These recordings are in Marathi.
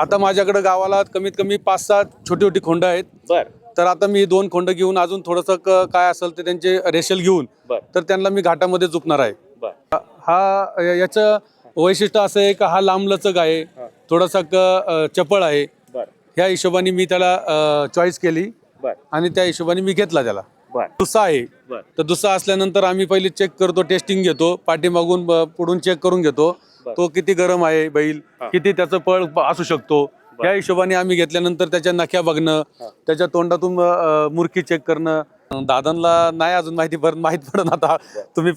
आता माझ्याकडे गावाला कमीत कमी पाच सात छोटी छोटी खोंड आहेत. बर. तर आता मी दोन खोंड घेऊन अजून थोडंसं क- काय असेल ते त्यांचे रेशल घेऊन बर. तर त्यांना मी घाटामध्ये झुपणार आहे. बर. हा या- याचं वैशिष्ट्य असं आहे का हा लांबलचक आहे थोडासा क अ, चपळ आहे. बर. ह्या हिशोबाने मी त्याला चॉईस केली बर. आणि त्या हिशोबाने मी घेतला त्याला. बर. दुसरा आहे. बर. तर दुसरा असल्यानंतर आम्ही पहिले चेक करतो टेस्टिंग घेतो पाठीमागून पुढून चेक करून घेतो. तो किती गरम आहे बैल हा. किती त्याचं पळ असू शकतो. या हिशोबाने आम्ही घेतल्यानंतर त्याच्या नख्या बघणं हा. त्याच्या तोंडातून मुरकी चेक करणं. दादांना नाही अजून माहिती माहीत पडन आता. तुम्ही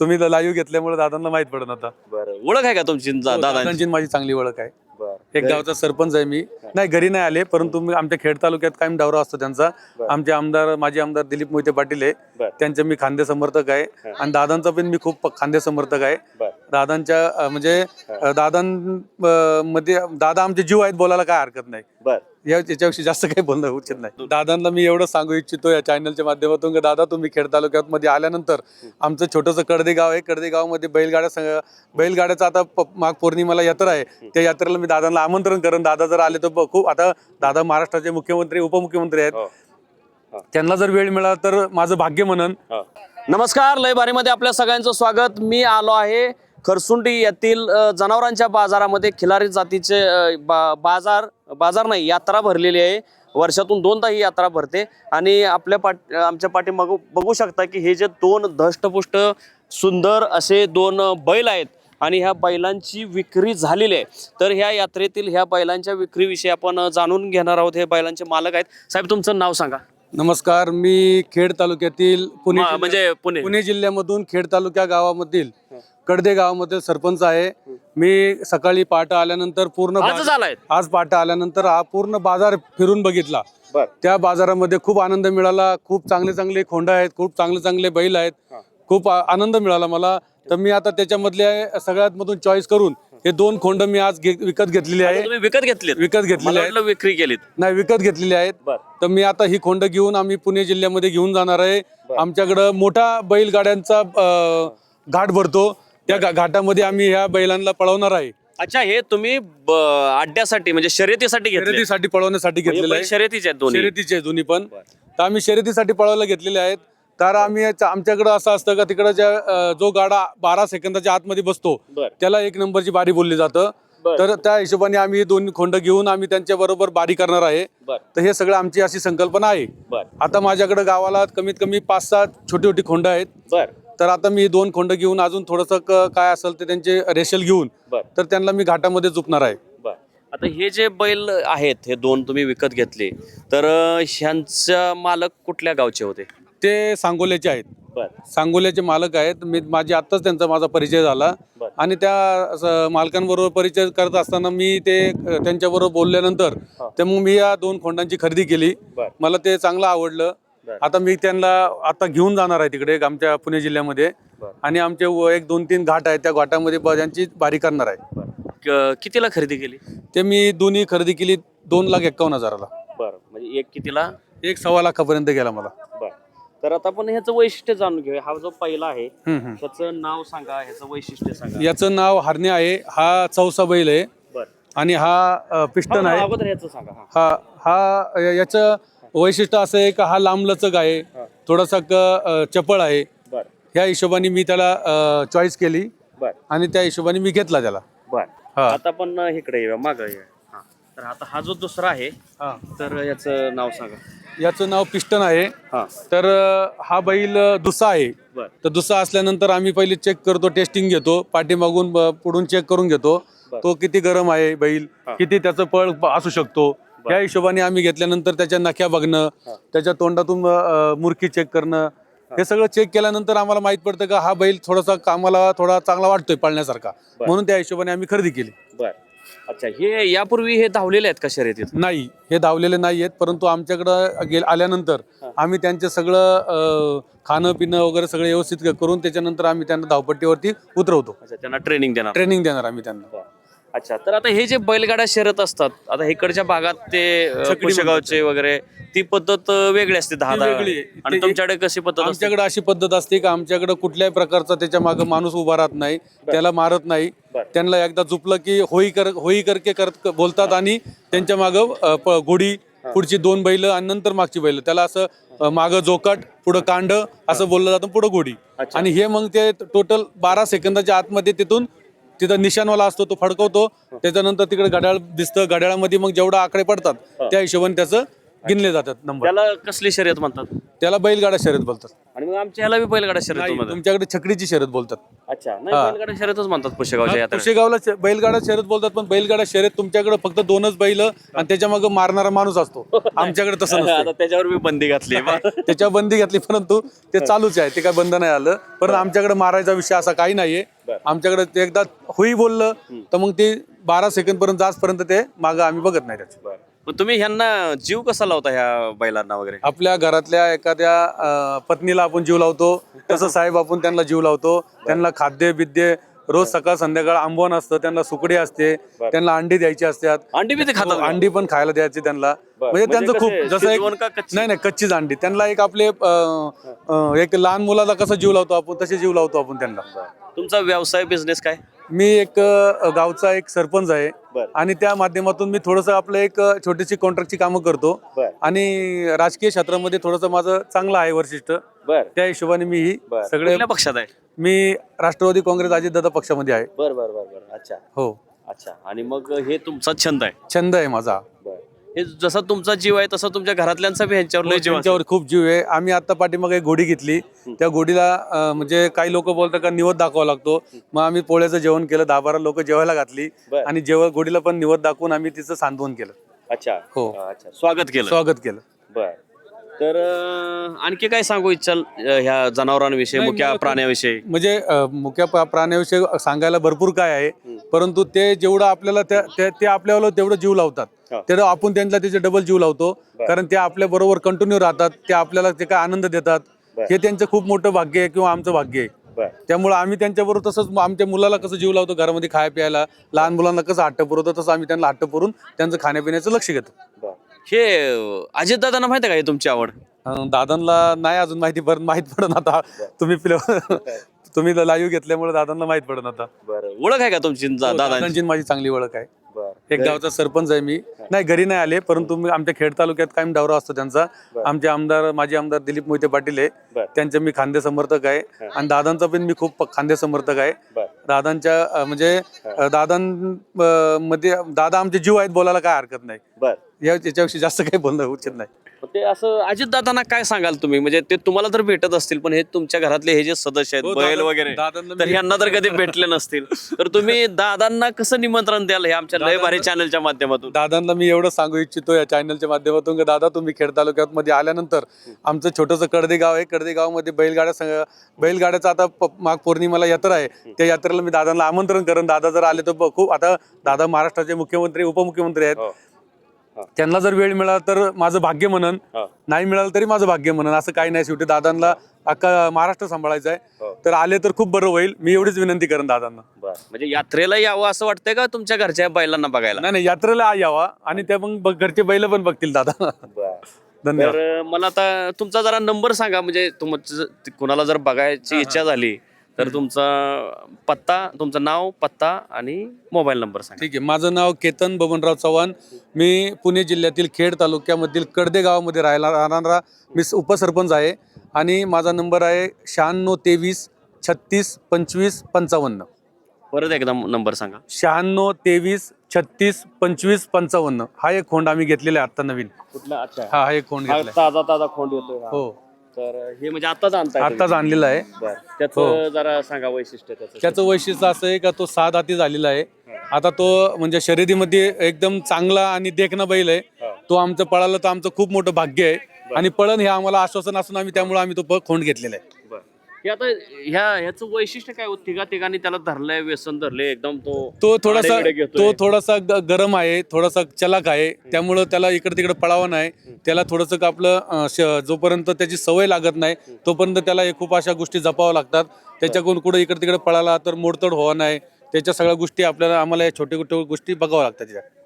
तुम्ही लाईव्ह घेतल्यामुळे दादांना माहीत पडन आता. बर. ओळख आहे का तुमची दा- दादांची? माझी चांगली ओळख आहे. एक गावचा सरपंच आहे मी. नाही घरी नाही आले परंतु मी आमच्या खेड तालुक्यात कायम दौरा असतो त्यांचा. आमचे आमदार माजी आमदार दिलीप मोहिते पाटील आहे. त्यांचे मी खांदे समर्थक आहे. आणि दादांचा पण मी खूप खांदे समर्थक आहे. दादांच्या म्हणजे दादां मध्ये दादा आमचे जीव आहेत बोलायला काय हरकत नाही. या याच्याविषयी जास्त काही बोलणं उचित नाही. दादांना मी एवढं सांगू इच्छितो या चॅनलच्या माध्यमातून की दादा तुम्ही खेड तालुक्यात मध्ये आल्यानंतर आमचं छोटंसं कडदे गाव आहे. कडदे गावामध्ये बैलगाड्या संग बैलगाड्याचा आता माघ पौर्णिमाला यात्रा आहे. त्या यात्रेला मी दादांना आमंत्रण करेन. दादा जर आले तर खूप आता दादा महाराष्ट्राचे मुख्यमंत्री उपमुख्यमंत्री आहेत. हो. त्यांना जर वेळ मिळाला तर माझं भाग्य म्हणन. हो. नमस्कार. लय बारीमध्ये आपल्या सगळ्यांचं स्वागत. मी आलो आहे खरसुंडी येथील जनावरांच्या बाजारामध्ये खिलारी जातीचे बा- बाजार बाजार नाही यात्रा भरलेली आहे. वर्षातून दोनदा ही यात्रा भरते. आणि आपल्या पाठ आमच्या पाठीमागं बघू शकता की हे जे दोन धष्टपुष्ट सुंदर असे दोन बैल आहेत आणि ह्या बैलांची विक्री झालेली आहे. तर ह्या यात्रेतील ह्या बैलांच्या विक्रीविषयी आपण जाणून घेणार आहोत. हे बैलांचे मालक आहेत. साहेब तुमचं नाव सांगा. नमस्कार मी खेड तालुक्यातील पुणे म्हणजे पुणे. पुणे जिल्ह्यामधून खेड तालुक्या गावामधील कडदे गावामधील सरपंच आहे. मी सकाळी पहाटे आल्यानंतर पूर्ण आजच बाजार- आज पहाटे आल्यानंतर हा पूर्ण बाजार फिरून बघितला. बर. त्या बाजारामध्ये खूप आनंद मिळाला. खूप चांगले चांगले खोंड आहेत. खूप चांगले चांगले बैल आहेत. हा. खूप आ- आनंद मिळाला मला. तर मी आता त्याच्यामधले सगळ्यात मधून चॉईस करून हे दोन खोंड मी आज घे- विकत घेतलेले आहे. तुम्ही विकत घेतलेत? विकत घेतलेले मला आहेत वाटलं विक्री केलीत. नाही विकत घेतलेले आहेत. बर. तर मी आता ही खोंड घेऊन आम्ही पुणे जिल्ह्यामध्ये घेऊन जाणार आहे. आमच्याकडं मोठा बैलगाड्यांचा अं, घाट भरतो. त्या घाटामध्ये आम्ही ह्या बैलांना पळवणार आहे. अच्छा हे तुम्ही ब- अड्ड्यासाठी म्हणजे शर्यतीसाठी घेतले. शर्यतीसाठी पळवण्यासाठी घेतलेलं आहे. शर्यतीचे आहेत दोन्ही. शर्यतीचे आहे दोन्ही पण. तर आम्ही शर्यतीसाठी पळवायला घेतलेले आहेत. तर आम्ही याच्या- आमच्याकडं असं असतं का तिकडं ज्या अं, जो गाडा बारा सेकंदाच्या आतमध्ये बसतो बर. त्याला एक नंबरची बारी बोलली जातं. बर. तर त्या हिशोबाने आम्ही दोन खोंड घेऊन आम्ही त्यांच्या बरोबर बारी करणार आहे. बर. तर हे सगळं आमची अशी संकल्पना आहे. बर. आता माझ्याकडे गावाला कमीत कमी पाच सात छोटी छोटी खोंड आहेत. बर. तर आता मी दोन खोंड घेऊन अजून थोडंसं क- काय असेल ते त्यांचे रेशल घेऊन बर. तर त्यांना मी घाटामध्ये झुपणार आहे. बर. आता हे जे बैल आहेत हे दोन तुम्ही विकत घेतले तर अं, ह्यांचा मालक कुठल्या गावचे होते? ते सांगोल्याचे आहेत. बर. सांगोल्याचे मालक आहेत. मी माझी आत्ताच त्यांचा माझा परिचय झाला. बर. आणि त्या स- मालकांबरोबर परिचय करत असताना मी ते अ, त्यांच्याबरोबर बोलल्यानंतर हा. ते मग मी या दोन खोंडांची खरेदी केली. बर. मला ते चांगलं आवडलं. आता मी त्यांना आता घेऊन जाणार आहे तिकडे आमच्या पुणे जिल्ह्यामध्ये. आणि आमचे व- एक दोन तीन घाट आहेत त्या घाटामध्ये ब- त्यांची बारी करणार आहे. क- कितीला खरेदी केली? ते मी दोन्ही खरेदी केली दोन लाख एक्कावन्न हजाराला. बर. म्हणजे एक कितीला? एक सव्वा लाखापर्यंत गेला मला. बर. तर आता आपण ह्याचं वैशिष्ट्य जाणून घेऊया. हा जो पहिला आहे हम्म, हम्म. ह्याचं नाव सांगा ह्याचं वैशिष्ट्य सांगा. याचं नाव हरणे आहे हा चौसा बैल आहे. बर. आणि हा अ, पिस्टन हा, आहे. अगोदर ह्याचं सांगा हा. हा हा या- याचं वैशिष्ट्य असं आहे का हा लांबलचक आहे. थोडासा क अ, चपळ आहे. बर. ह्या हिशोबाने मी त्याला चॉईस केली बर. आणि त्या हिशोबाने मी घेतला त्याला. बर. हा. आता पण इकडे येऊया माग हा. तर आता हा जो दुसरा आहे हा. तर याचं नाव सांगा. याचं नाव पिस्टन आहे. हा. तर अ, हा बैल अ, दुसा आहे. बर. तर दुसा असल्यानंतर आम्ही पहिले चेक करतो टेस्टिंग घेतो पाठीमागून ब- पुढून चेक करून घेतो. बर. तो किती गरम आहे बैल हा. किती त्याचं पळ प- असू शकतो. या हिशोबाने आम्ही घेतल्यानंतर त्याच्या नख्या बघणं. त्याच्या तोंडातून अ, मुरकी चेक करणं हे. सगळं चेक केल्यानंतर आम्हाला माहीत पडतं का हा बैल थोडासा कामाला थोडा चांगला वाटतोय पाळण्यासारखा. म्हणून त्या हिशोबाने आम्ही खरेदी केली. बर. अच्छा हे यापूर्वी हे धावलेले आहेत का शर्यतीत? नाही हे धावलेले नाही आहेत परंतु आमच्याकडं आल्यानंतर. आम्ही त्यांचे सगळं खाणं पिणं वगैरे सगळं व्यवस्थित करून त्याच्यानंतर आम्ही त्यांना धावपट्टीवरती उतरवतो. अच्छा त्यांना ट्रेनिंग देणार. ट्रेनिंग देणार आम्ही त्यांना. अच्छा तर आता हे जे बैलगाड्या शर्यत असतात आता इकडच्या भागात ते अ, पुशेगावचे वगैरे ती पद्धत अ, वेगळी असते दहा ती दहा. वेगळी आहे. आणि ते- तुमच्याकडे कशी पद्धत असते? आमच्याकडे अशी पद्धत असते की आमच्याकडे कुठल्याही प्रकारचा त्याच्यामागे माणूस उभा राहत नाही त्याला मारत नाही. त्यांना एकदा चुपलं की होई कर होई करके करत बोलतात आणि त्यांच्या मागं घोडी पुढची दोन बैल आणि नंतर मागची बैल. त्याला असं अ, मागं जोकाट पुढं कांड असं बोललं जातं पुढं घोडी आणि हे मग ते टोटल बारा सेकंदाच्या आतमध्ये तिथून तिथं निशाणवाला असतो तो फडकवतो. त्याच्यानंतर तिकडे घड्याळ दिसतं घड्याळामध्ये मग जेवढं आकडे पडतात त्या हिशोबाने त्याचं गिनले जातात नंबर त्याला कसली शर्यत म्हणतात? त्याला बैलगाडा शर्यत बोलतात. आणि मग आमच्या ह्याला बी बैलगाडा शर्यत नाही, म्हणतात. तुमच्याकडे छकडीची शर्यत बोलतात. अच्छा नाही बैलगाडा शर्यतच म्हणतात पुशेगावच्या कुशेगावला श- बैलगाडा शर्यत बोलतात पण बैलगाडा शर्यत तुमच्याकडे फक्त दोनच बैल आणि त्याच्यामागे मारणारा माणूस असतो. आमच्याकडे तसं नसतं आता त्याच्यावर मी बंदी घातली त्याच्या बंदी घातली परंतु ते चालूच आहे ते काय बंद नाही आलं. पण आमच्याकडे मारायचा विषय असा काही नाहीये. आमच्याकडे ते एकदा होई बोललं तर मग ते बारा सेकंद पर्यंत जासपर्यंत ते मागं आम्ही बघत नाही त्याचं पण तुम्ही ह्यांना जीव कसा लावता ह्या बैलांना वगैरे? आपल्या घरातल्या एखाद्या अं, पत्नीला आपण जीव लावतो. तसं साहेब आपण त्यांना जीव लावतो. त्यांना खाद्य बिद्य रोज सकाळ संध्याकाळ आंबवण असतं त्यांना सुकडी असते त्यांना अंडी द्यायची असतात. अंडी बी ते खातात का? अंडी पण खायला द्यायची त्यांना. म्हणजे त्यांचं खूप कसे? जसं शिजवून का एक कच्ची? नाही नाही कच्चीच अंडी. त्यांना एक आपले अं, अं, एक लहान मुलाला कसं जीव लावतो आपण तसे जीव लावतो आपण त्यांना. तुमचा व्यवसाय बिझनेस काय? मी एक अं, गावचा एक सरपंच आहे. आणि त्या माध्यमातून मी थोडंसं आपलं एक अं, छोटीशी कॉन्ट्रॅक्टची कामं करतो. आणि राजकीय क्षेत्रामध्ये थोडंसं माझं चांगलं आहे वैशिष्ट्य बर. त्या हिशोबाने मी ही सगळे कुठल्या पक्षात आहे? मी राष्ट्रवादी काँग्रेस अजितदादा पक्षामध्ये आहे. बर बर बर बर. अच्छा. हो. अच्छा. आणि मग हे तुमचा छंद आहे. छंद आहे माझा. हे जसा तुमचा जीव आहे तसा तुमच्या घरातल्यांचा बी ह्यांच्यावर लय जीव असेल. त्यांच्यावर खूप जीव आहे. आम्ही आता पाठीमागे एक घोडी घेतली. त्या घोडीला अं, म्हणजे काही लोक बोलतात का निवद दाखवा लागतो. मग आम्ही पोळ्याचं जेवण केलं दहा बारा लोक जेवायला घातली. बर. आणि जेवण घोडीला पण निवद दाखवून आम्ही तिचं सांत्वन केलं. अच्छा. हो. अच्छा. स्वागत केलं. स्वागत केलं. बर. तर अं, आणखी काय सांगू इच्छाल अं, ह्या जनावरांविषयी नाही, मुख्या मला तर- प्राण्याविषयी? म्हणजे अं, मुख्य प्रा- प्राण्याविषयी सांगायला भरपूर काय आहे परंतु ते जेवढं आपल्याला त्या- त्या- ते आपल्याला तेवढं जीव लावतात. हा. तेवढं आपण त्यांना त्याचे डबल जीव लावतो कारण ते आपल्या बरोबर कंटिन्यू राहतात ते आपल्याला ते काय आनंद देतात. हे त्यांचं खूप मोठं भाग्य आहे किंवा आमचं भाग्य आहे. त्यामुळे आम्ही त्यांच्याबरोबर तसंच आमच्या मुलाला कसं जीव लावतो घरामध्ये खाया प्यायला लहान मुलांना कसं हट्ट पुरवतो तसं आम्ही त्यांना हट्ट पुरून त्यांचं खाण्यापिण्याचं लक्ष घेतो. हे अजित दादांना माहिती आहे का हे तुमची आवड? अं, दादांना नाही अजून माहिती परत माहीत पडन आता. तुम्ही फिल्म तुम्ही लाईव्ह घेतल्यामुळे दादांना माहीत पडन आता. बर ओळख आहे का तुमची दा- दादांची? दादांची माझी चांगली ओळख आहे. एक गावचा सरपंच आहे मी. नाही घरी नाही आले परंतु मी आमच्या खेड तालुक्यात कायम दौरा असतो त्यांचा. आमचे आमदार माजी आमदार दिलीप मोहिते पाटील आहे. त्यांचे मी खांदे समर्थक आहे. आणि दादांचा पण मी खूप खांदे समर्थक आहे. दादांच्या म्हणजे दादां मध्ये दादा आमचे जीव आहेत बोलायला काय हरकत नाही. याच्याविषयी जास्त काही बोलणं उचित नाही. ते असं अजित दादांना काय सांगाल तुम्ही? म्हणजे ते तुम्हाला तर भेटत असतील पण हे तुमच्या घरातले हे जे सदस्य आहेत हो, बैल दादा- वगैरे दादांना तर मी- ह्यांना तर कधी भेटले नसतील. तर तुम्ही दादांना कसं निमंत्रण द्याल हे आमच्या लय भारी चॅनलच्या माध्यमातून? दादांना मी एवढं सांगू इच्छितो या चॅनलच्या माध्यमातून की दादा तुम्ही खेड तालुक्यात मध्ये आल्यानंतर आमचं छोटंसं कडदे गाव आहे. कडदे गावामध्ये बैलगाड्या संग बैलगाड्याचा आता प- माघ पौर्णिमेला यात्रा आहे. त्या यात्रेला मी दादांना आमंत्रण करेन. दादा जर आले तर ब- खूप आता दादा महाराष्ट्राचे मुख्यमंत्री उपमुख्यमंत्री आहेत. हो. त्यांना जर वेळ मिळाला तर माझं भाग्य म्हणन. हो. नाही मिळालं तरी माझं भाग्य म्हणन. असं काही नाही. शेवटी दादांना अख्खा महाराष्ट्र सांभाळायचं हो. आहे तर आले तर खूप बरं होईल. मी एवढीच विनंती करेन दादांना. म्हणजे यात्रेला यावं असं वाटतंय का तुमच्या घरच्या बैलांना बघायला? नाही नाही. यात्रेला यावा. आणि त्या मग घरचे बैल पण बघतील दादा. धन्यवाद. मला आता तुमचा जरा नंबर सांगा. म्हणजे तुमचं कुणाला जर बघायची इच्छा झाली तर तुमचा पत्ता तुमचं नाव पत्ता आणि मोबाईल नंबर सांगा. ठीक आहे. माझं नाव केतन बबनराव चव्हाण. मी पुणे जिल्ह्यातील खेड तालुक्यामधील कडदे गावामध्ये राहायला राहणारा मी उपसरपंच आहे आणि माझा नंबर आहे शहाण्णव तेवीस छत्तीस पंचवीस पंचावन्न. परत एकदा नंबर सांगा. शहाण्णव तेवीस छत्तीस पंचवीस पंचावन्न. हा एक खोंड आम्ही घेतलेला आहे आता नवीन. कुठला? अच्छा. हा हा एक खोंड ताजा ताजा खोंड येतोय. हा. हो तर हे म्हणजे आताच आणताय आत्ताच आणलेला आहे. बरं. त्याचं जरा सांगा वैशिष्ट्य त्याचं. त्याचं वैशिष्ट्य असं आहे का तो सात हाती झालेला आहे. आता तो म्हणजे शर्यतीमध्ये एकदम चांगला आणि देखणा बैल आहे. तो आमचं पळाला तर आमचं खूप मोठं भाग्य आहे. आणि पळण हे आम्हाला आश्वासन असून आम्ही त्यामुळे आम्ही तो प- खोंड घेतलेला आहे. हे आता ह्या ह्याचं वैशिष्ट्य काय होत तिघा तिघांनी त्याला धरलंय व्यसन धरले एकदम तो तो थोडासा घेतोय. तो थोडासा ग- गरम आहे थोडासा चलाक आहे. त्यामुळं त्याला इकडे तिकडे पळावं नाही. त्याला थोडंसं आपलं अं, श- जोपर्यंत त्याची सवय लागत नाही तोपर्यंत त्याला हे खूप अशा गोष्टी जपाव्या लागतात. त्याच्याकडून कुठं इकडे तिकडे पळाला तर मोडतोड व्हावं नाही. त्याच्या सगळ्या गोष्टी आपल्याला आम्हाला या छोट्या छोट्या गोष्टी बघाव्या लागतात त्याच्यात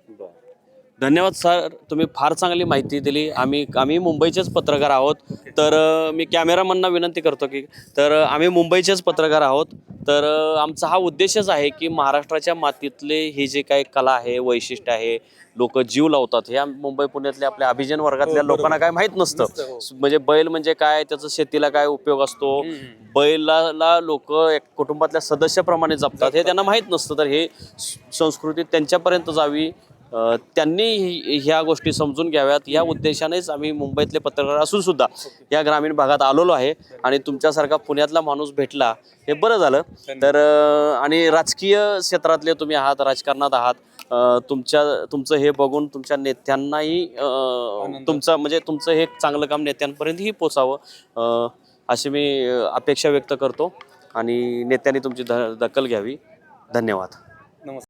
धन्यवाद सर तुम्ही फार चांगली माहिती दिली. आम्ही आम्ही मुंबईचेच पत्रकार आहोत. तर मी कॅमेरामनना विनंती करतो की तर आम्ही मुंबईचेच पत्रकार आहोत. तर आमचा हा उद्देशच आहे की महाराष्ट्राच्या मातीतले हे जे काही कला आहे वैशिष्ट्य आहे लोक जीव लावतात. हे मुंबई पुण्यातल्या आपल्या अभिजन वर्गातल्या लोकांना काय माहीत नसतं. म्हणजे बैल म्हणजे काय त्याचा शेतीला काय उपयोग असतो? बैलाला लोक एक कुटुंबातल्या सदस्याप्रमाणे जपतात हे त्यांना माहीत नसतं. तर हे संस्कृती त्यांच्यापर्यंत जावी त्यांनी हि- ह्या गोष्टी समजून घ्याव्यात. या उद्देशानेच आम्ही मुंबईतले पत्रकार असून सुद्धा या ग्रामीण भागात आलेलो आहे आणि तुमच्यासारखा पुण्यातला माणूस भेटला हे बरं झालं. तर आणि राजकीय क्षेत्रातले तुम्ही आहात राजकारणात आहात. तुमच्या तुमचं हे बघून तुमच्या नेत्यांनाही तुमचं म्हणजे तुमचं हे चांगलं काम नेत्यांपर्यंतही पोचावं. अशी मी अपेक्षा व्यक्त करतो आणि नेत्यांनी तुमची ध दखल घ्यावी. धन्यवाद. नमस्कार.